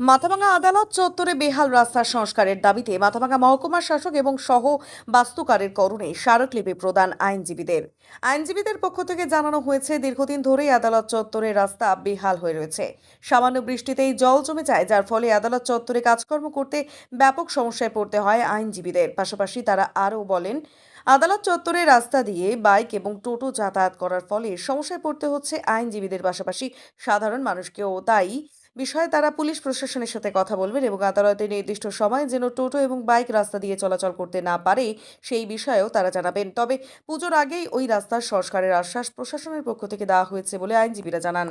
মাথাভাঙা আদালত চত্বরে বেহাল রাস্তার সংস্কারের দাবিতে মাথাভাঙা মহকুমা শাসক এবং সহ বাস্তুকারের করণে স্মারকলিপি প্রদান আইনজীবীদের। আইনজীবীদের পক্ষ থেকে জানানো হয়েছে, দীর্ঘদিন ধরেই আদালত চত্বরে রাস্তা বেহাল হয়ে রয়েছে। সামান্য বৃষ্টিতেই জল জমে যায়, যার ফলে আদালত চত্বরে কাজকর্ম করতে ব্যাপক সমস্যায় পড়তে হয় আইনজীবীদের। পাশাপাশি তারা আরও বলেন, আদালত চত্বরে রাস্তা দিয়ে বাইক এবং টোটো যাতায়াত করার ফলে সমস্যায় পড়তে হচ্ছে আইনজীবীদের। পাশাপাশি সাধারণ মানুষকেও তাই বিষয়ে তারা পুলিশ প্রশাসনের সাথে কথা বলবেন এবং আদালতের নির্দিষ্ট সময় যেন টোটো এবং বাইক রাস্তা দিয়ে চলাচল করতে না পারে, সেই বিষয়েও তারা জানাবেন। তবে পুজোর আগেই ওই রাস্তার সংস্কারের আশ্বাস প্রশাসনের পক্ষ থেকে দেওয়া হয়েছে বলে আইনজীবীরা জানান।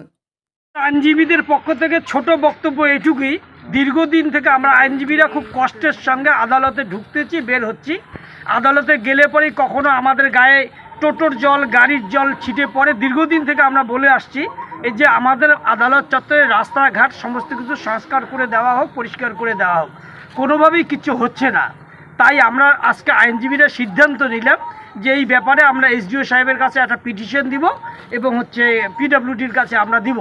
আইনজীবীদের পক্ষ থেকে ছোট বক্তব্য এটুকুই, দীর্ঘদিন থেকে আমরা আইনজীবীরা খুব কষ্টের সঙ্গে আদালতে ঢুকতেছি, বের হচ্ছি। আদালতে গেলে পরেই কখনো আমাদের গায়ে টোটোর জল, গাড়ির জল ছিটে পড়ে, দীর্ঘদিন থেকে আমরা বলে আসছি। এই যে আমাদের আদালত চত্বরে রাস্তাঘাট, সমস্ত কিছু সংস্কার করে দেওয়া হোক, পরিষ্কার করে দেওয়া হোক, কোনোভাবেই কিছু হচ্ছে না। তাই আমরা আজকে আইনজীবীরা সিদ্ধান্ত নিলাম যে এই ব্যাপারে আমরা এসডিও সাহেবের কাছে একটা পিটিশন দিব এবং হচ্ছে পিডব্লিউডির কাছে আমরা দিব।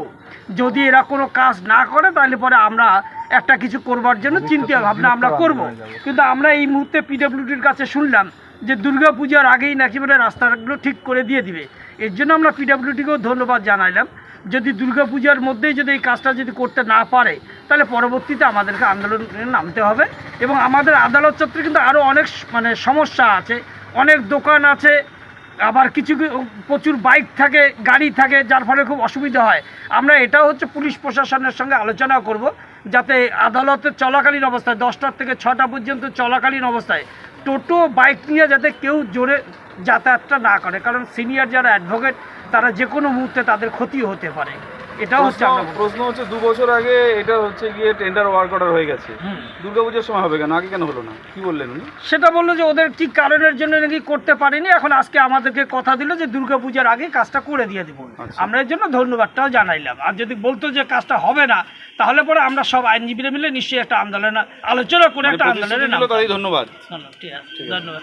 যদি এরা কোনো কাজ না করে, তাহলে পরে আমরা একটা কিছু করবার জন্য চিন্তা ভাবনা আমরা করব। কিন্তু আমরা এই মুহূর্তে পিডব্লিউডির কাছে শুনলাম যে দুর্গা পূজার আগেই নাকি মানে রাস্তাগুলো ঠিক করে দিয়ে দিবে। এর জন্য আমরা পিডব্লিউডিকেও ধন্যবাদ জানাইলাম। যদি দুর্গা পূজার মধ্যেই যদি এই কাজটা যদি করতে না পারে, তাহলে পরবর্তীতে আমাদেরকে আন্দোলনে নামতে হবে এবং আমাদের আদালত চত্বরে কিন্তু আরও অনেক মানে সমস্যা আছে, অনেক দোকান আছে, আবার কিছু প্রচুর বাইক থাকে, গাড়ি থাকে, যার ফলে খুব অসুবিধা হয়। আমরা এটাও হচ্ছে পুলিশ প্রশাসনের সঙ্গে আলোচনা করব, যাতে আদালতে চলাকালীন অবস্থায়, দশটার থেকে ছটা পর্যন্ত চলাকালীন অবস্থায় টোটো, বাইক নিয়ে যাতে কেউ জোরে যাতায়াতটা না করে। কারণ সিনিয়র যারা অ্যাডভোকেট তারা যে কোনো মুহূর্তে তাদের ক্ষতি হতে পারে। এটাও হচ্ছে প্রশ্ন প্রশ্ন হচ্ছে দু বছর আগে এটা হচ্ছে গিয়ে টেন্ডার ওয়ার্ক অর্ডার হয়ে গেছে। দুর্গাপূজার সময় হবে কেন? আগে কেন হলো না? কি বললেন উনি? সেটা বলল যে ওদের কি কারণের জন্য নাকি করতে পারেনি। এখন আজকে আমাদেরকে কথা দিল যে দুর্গা পূজার আগে কাজটা করে দিয়ে দিব। আচ্ছা। আমরা এর জন্য ধন্যবাদটাও জানাইলাম। আর যদি বলতো যে কাজটা হবে না তাহলে পরে আমরা সব আইনজীবীরা মিলে নিশ্চয়ই একটা আন্দোলন আলোচনা করে মানে একটা প্রতিশ্রুতি আন্দোলনে দিল নামতাম। তাই ধন্যবাদ। ধন্যবাদ।